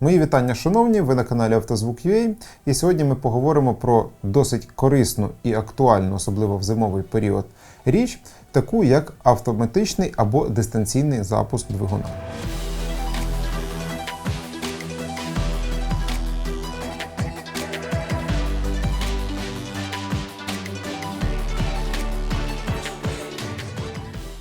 Мої вітання, шановні, ви на каналі Автозвук.ua і сьогодні ми поговоримо про досить корисну і актуальну, особливо в зимовий період, річ, таку як автоматичний або дистанційний запуск двигуна.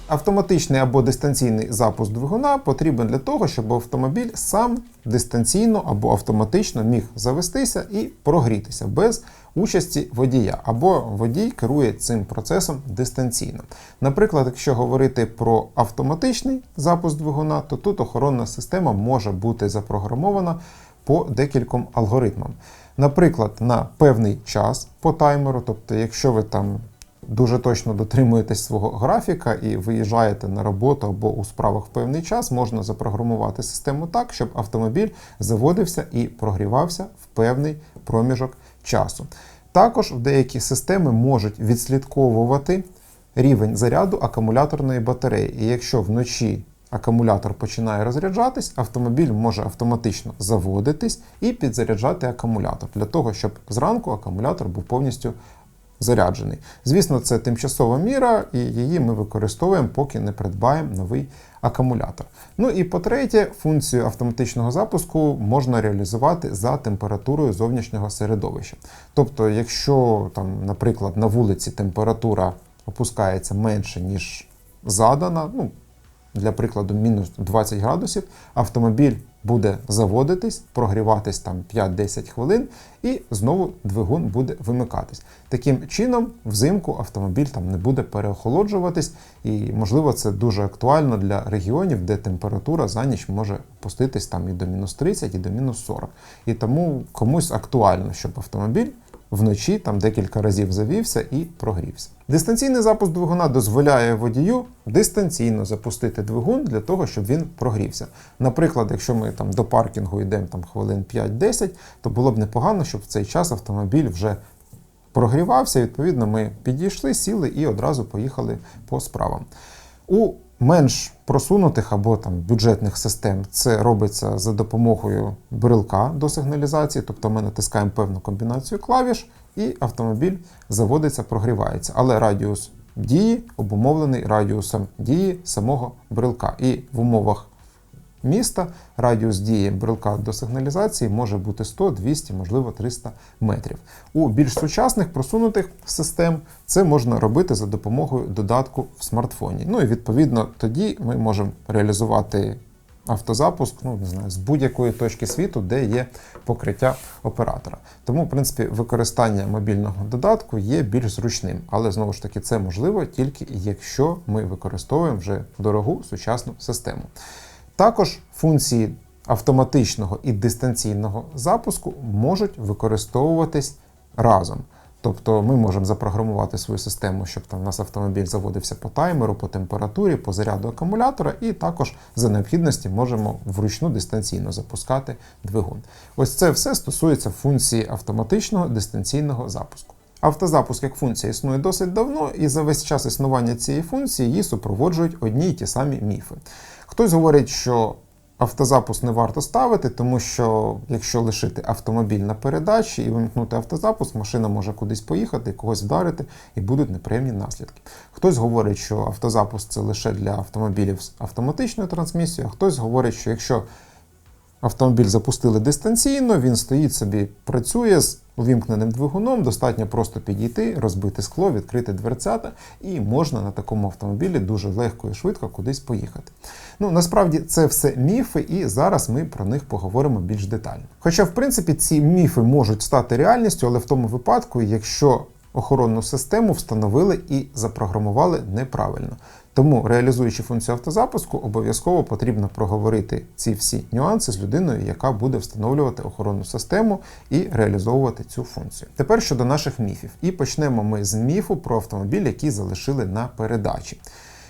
Автоматичний або дистанційний запуск двигуна потрібен для того, щоб автомобіль сам дистанційно або автоматично міг завестися і прогрітися без участі водія, або водій керує цим процесом дистанційно. Наприклад, якщо говорити про автоматичний запуск двигуна, то тут охоронна система може бути запрограмована по декільком алгоритмам. Наприклад, на певний час по таймеру, тобто, якщо ви там дуже точно дотримуєтесь свого графіка і виїжджаєте на роботу або у справах в певний час, можна запрограмувати систему так, щоб автомобіль заводився і прогрівався в певний проміжок часу. Також деякі системи можуть відслідковувати рівень заряду акумуляторної батареї. І якщо вночі акумулятор починає розряджатись, автомобіль може автоматично заводитись і підзаряджати акумулятор для того, щоб зранку акумулятор був повністю заряджений. Звісно, це тимчасова міра, і її ми використовуємо, поки не придбаємо новий акумулятор. Ну і по-третє, функцію автоматичного запуску можна реалізувати за температурою зовнішнього середовища. Тобто, якщо, там, наприклад, на вулиці температура опускається менше, ніж задана, ну, для прикладу, мінус 20 градусів, автомобіль буде заводитись, прогріватись там 5-10 хвилин, і знову двигун буде вимикатись. Таким чином, взимку автомобіль там не буде переохолоджуватись, і, можливо, це дуже актуально для регіонів, де температура за ніч може опуститись там і до мінус 30, і до мінус 40. І тому комусь актуально, щоб автомобіль вночі там декілька разів завівся і прогрівся. Дистанційний запуск двигуна дозволяє водію дистанційно запустити двигун для того, щоб він прогрівся. Наприклад, якщо ми там до паркінгу йдемо там хвилин 5-10, то було б непогано, щоб в цей час автомобіль вже прогрівався. Відповідно, ми підійшли, сіли і одразу поїхали по справам. У менш просунутих або там бюджетних систем це робиться за допомогою брелка до сигналізації, тобто ми натискаємо певну комбінацію клавіш, і автомобіль заводиться, прогрівається. Але радіус дії обумовлений радіусом дії самого брелка. І в умовах міста радіус дії брелка до сигналізації може бути 100, 200, можливо 300 метрів. У більш сучасних просунутих систем це можна робити за допомогою додатку в смартфоні. Ну і відповідно тоді ми можемо реалізувати автозапуск ну, не знаю, з будь-якої точки світу, де є покриття оператора. Тому, в принципі, використання мобільного додатку є більш зручним, але знову ж таки це можливо тільки якщо ми використовуємо вже дорогу сучасну систему. Також функції автоматичного і дистанційного запуску можуть використовуватись разом. Тобто ми можемо запрограмувати свою систему, щоб там у нас автомобіль заводився по таймеру, по температурі, по заряду акумулятора, і також за необхідності можемо вручну дистанційно запускати двигун. Ось це все стосується функції автоматичного дистанційного запуску. Автозапуск як функція існує досить давно, і за весь час існування цієї функції її супроводжують одні й ті самі міфи. Хтось говорить, що автозапуск не варто ставити, тому що якщо лишити автомобіль на передачі і вимкнути автозапуск, машина може кудись поїхати, когось вдарити, і будуть неприємні наслідки. Хтось говорить, що автозапуск це лише для автомобілів з автоматичною трансмісією, а хтось говорить, що якщо Автомобіль запустили дистанційно, він стоїть собі, працює з увімкненим двигуном, достатньо просто підійти, розбити скло, відкрити дверцята, і можна на такому автомобілі дуже легко і швидко кудись поїхати. Ну, насправді це все міфи, і зараз ми про них поговоримо більш детально. Хоча, в принципі, ці міфи можуть стати реальністю, але в тому випадку, якщо охоронну систему встановили і запрограмували неправильно. Тому, реалізуючи функцію автозапуску, обов'язково потрібно проговорити ці всі нюанси з людиною, яка буде встановлювати охоронну систему і реалізовувати цю функцію. Тепер щодо наших міфів. І почнемо ми з міфу про автомобіль, який залишили на передачі.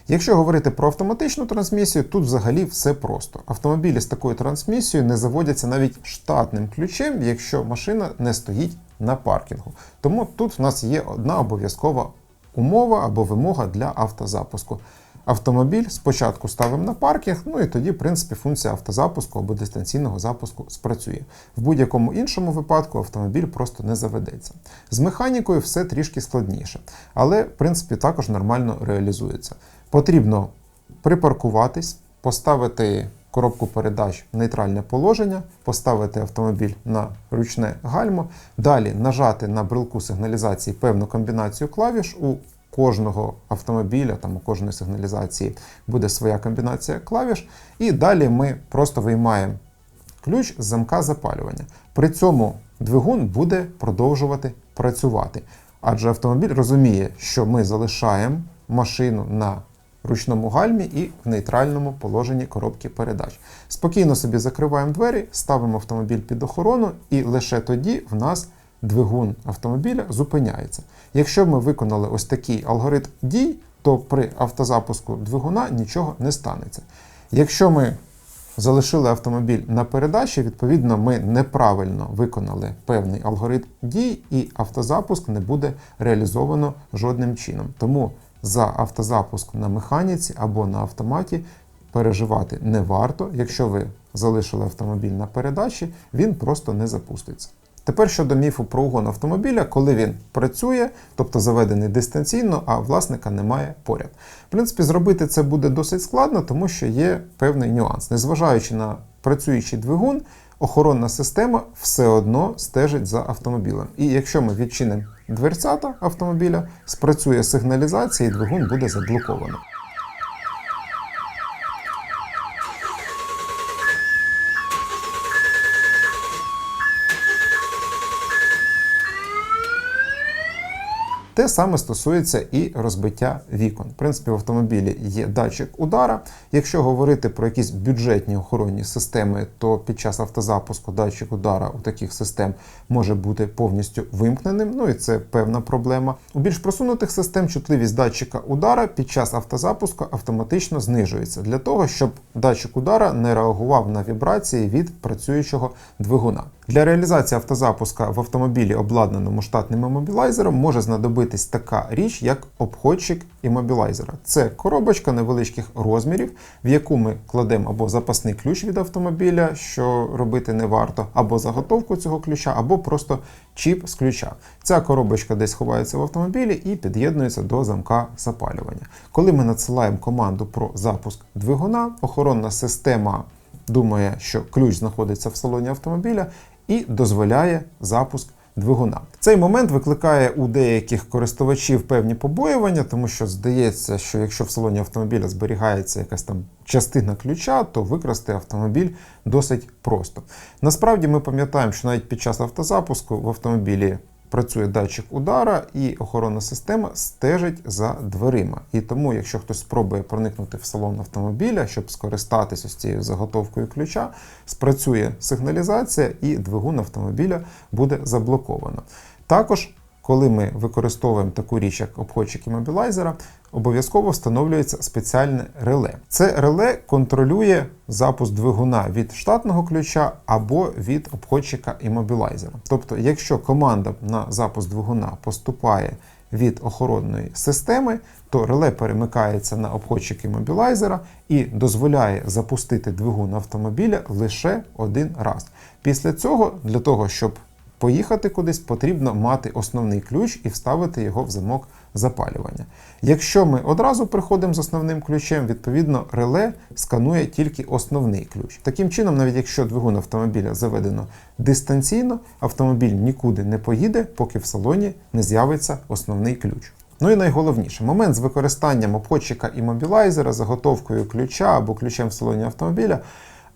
Якщо говорити про автоматичну трансмісію, тут взагалі все просто. Автомобілі з такою трансмісією не заводяться навіть штатним ключем, якщо машина не стоїть на паркінгу. Тому тут в нас є одна обов'язкова умова або вимога для автозапуску. автомобіль спочатку ставимо на паркінг, ну і тоді, в принципі, функція автозапуску або дистанційного запуску спрацює. В будь-якому іншому випадку автомобіль просто не заведеться. З механікою все трішки складніше, але в принципі також нормально реалізується. Потрібно припаркуватись, поставити коробку передач в нейтральне положення, поставити автомобіль на ручне гальмо, далі нажати на брелку сигналізації певну комбінацію клавіш. У кожного автомобіля, там у кожної сигналізації буде своя комбінація клавіш, і далі ми просто виймаємо ключ з замка запалювання. При цьому двигун буде продовжувати працювати. Адже автомобіль розуміє, що ми залишаємо машину на ручному гальмі і в нейтральному положенні коробки передач. Спокійно собі закриваємо двері, ставимо автомобіль під охорону, і лише тоді в нас двигун автомобіля зупиняється. Якщо ми виконали ось такий алгоритм дій, то при автозапуску двигуна нічого не станеться. Якщо ми залишили автомобіль на передачі, відповідно, ми неправильно виконали певний алгоритм дій, і автозапуск не буде реалізовано жодним чином. Тому за автозапуск на механіці або на автоматі переживати не варто. Якщо ви залишили автомобіль на передачі, він просто не запуститься. Тепер щодо міфу про угон автомобіля, коли він працює, тобто заведений дистанційно, а власника немає поряд. В принципі, зробити це буде досить складно, тому що є певний нюанс. Незважаючи на працюючий двигун, охоронна система все одно стежить за автомобілем. І якщо ми відчинимо дверцята автомобіля, спрацює сигналізація і двигун буде заблоковано. Те саме стосується і розбиття вікон. В принципі, в автомобілі є датчик удара. Якщо говорити про якісь бюджетні охоронні системи, то під час автозапуску датчик удара у таких систем може бути повністю вимкненим. Ну і це певна проблема. У більш просунутих систем чутливість датчика удара під час автозапуску автоматично знижується для того, щоб датчик удара не реагував на вібрації від працюючого двигуна. Для реалізації автозапуска в автомобілі, обладнаному штатним іммобілайзером, може знадобитись така річ, як обходчик іммобілайзера. Це коробочка невеличких розмірів, в яку ми кладемо або запасний ключ від автомобіля, що робити не варто, або заготовку цього ключа, або просто чіп з ключа. Ця коробочка десь ховається в автомобілі і під'єднується до замка запалювання. Коли ми надсилаємо команду про запуск двигуна, охоронна система думає, що ключ знаходиться в салоні автомобіля і дозволяє запуск двигуна. Цей момент викликає у деяких користувачів певні побоювання, тому що здається, що якщо в салоні автомобіля зберігається якась там частина ключа, то викрасти автомобіль досить просто. Насправді ми пам'ятаємо, що навіть під час автозапуску в автомобілі працює датчик удара, і охоронна система стежить за дверима. І тому, якщо хтось спробує проникнути в салон автомобіля, щоб скористатися з цією заготовкою ключа, спрацює сигналізація і двигун автомобіля буде заблоковано. Також коли ми використовуємо таку річ, як обходчик іммобілайзера, обов'язково встановлюється спеціальне реле. Це реле контролює запуск двигуна від штатного ключа або від обходчика іммобілайзера. Тобто, якщо команда на запуск двигуна поступає від охоронної системи, то реле перемикається на обходчик іммобілайзера і дозволяє запустити двигун автомобіля лише один раз. Після цього, для того, щоб Поїхати кудись потрібно мати основний ключ і вставити його в замок запалювання. Якщо ми одразу приходимо з основним ключем, відповідно реле сканує тільки основний ключ. Таким чином, навіть якщо двигун автомобіля заведено дистанційно, автомобіль нікуди не поїде, поки в салоні не з'явиться основний ключ. Ну і найголовніше, момент з використанням обходчика і мобілайзера, заготовкою ключа або ключем в салоні автомобіля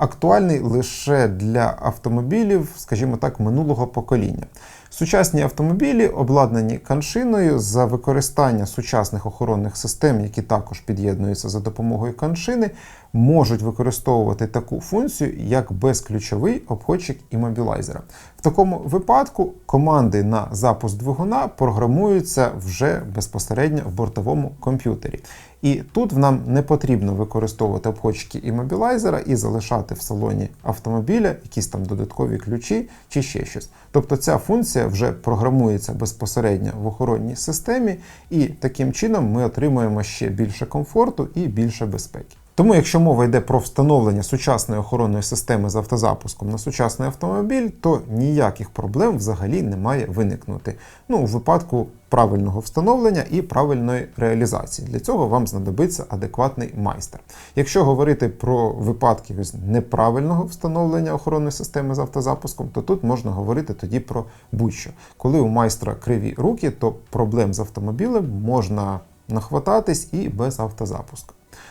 актуальний лише для автомобілів, скажімо так, минулого покоління. Сучасні автомобілі обладнані каншиною за використання сучасних охоронних систем, які також під'єднуються за допомогою каншини, можуть використовувати таку функцію, як безключовий обходчик іммобілайзера. В такому випадку команди на запуск двигуна програмуються вже безпосередньо в бортовому комп'ютері. І тут нам не потрібно використовувати обходчики іммобілайзера і залишати в салоні автомобіля якісь там додаткові ключі чи ще щось. Тобто ця функція функція вже програмується безпосередньо в охоронній системі, і таким чином ми отримуємо ще більше комфорту і більше безпеки. Тому, якщо мова йде про встановлення сучасної охоронної системи з автозапуском на сучасний автомобіль, то ніяких проблем взагалі не має виникнути. Ну, у випадку правильного встановлення і правильної реалізації. Для цього вам знадобиться адекватний майстер. Якщо говорити про випадки неправильного встановлення охоронної системи з автозапуском, то тут можна говорити тоді про будь-що. Коли у майстра криві руки, то проблем з автомобілем можна нахвататись і без автозапуску.